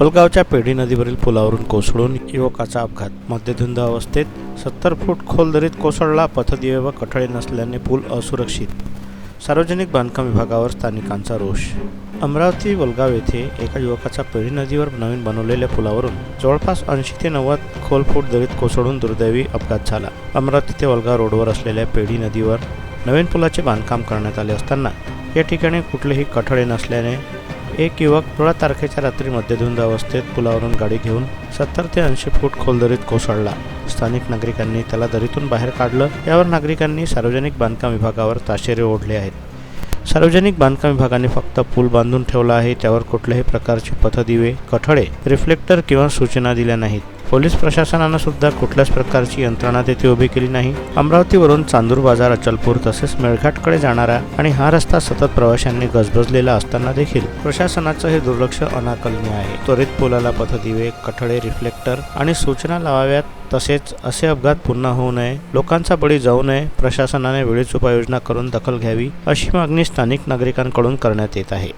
पलगावच्या पेढी नदीवरील पुलावरून कोसळून युवकाचा अपघात. मध्यधुंद अवस्थेत सत्तर फूट खोल दरीत कोसळला पथदिवे व कठळे नसल्याने पूल असुरक्षित. सार्वजनिक बांधकाम विभागावर स्थानिकांचा रोष. अमरावती वलगाव येथे एका युवकाचा पेढी नदीवर नवीन बनवलेल्या पुलावरून जवळपास ऐंशी ते नव्वद खोल फूट दरीत कोसळून दुर्दैवी अपघात झाला. अमरावती ते वलगाव रोडवर असलेल्या पेढी नदीवर नवीन पुलाचे बांधकाम करण्यात आले असताना या ठिकाणी कुठलेही कठळे नसल्याने एक युवक सोळा तारखेच्या रात्री मध्यधुंद अवस्थेत पुलावरून गाडी घेऊन सत्तर ते ऐंशी फूट खोल दरीत कोसळला. स्थानिक नागरिकांनी त्याला दरीतून बाहेर काढलं. यावर नागरिकांनी सार्वजनिक बांधकाम विभागावर ताशेरे ओढले आहेत. सार्वजनिक बांधकाम विभागाने फक्त पूल बांधून ठेवला आहे. त्यावर कुठल्याही प्रकारचे पथदिवे कठडे रिफ्लेक्टर किंवा सूचना दिल्या नाहीत. पोलीस प्रशासनानं सुद्धा कुठल्याच प्रकारची यंत्रणा तेथे उभी केली नाही. अमरावतीवरून चांदूर बाजार अचलपूर तसेच मेळघाटकडे जाणारा आणि हा रस्ता सतत प्रवाशांनी गजबजलेला असताना देखील प्रशासनाचं हे दुर्लक्ष अनाकलनीय आहे. त्वरित पुलाला पथदिवे कठडे रिफ्लेक्टर आणि सूचना लावाव्यात तसेच असे अपघात पुन्हा होऊ नये लोकांचा बळी जाऊ नये प्रशासनाने वेळीच उपाययोजना करून दखल घ्यावी अशी मागणी स्थानिक नागरिकांकडून करण्यात येत आहे.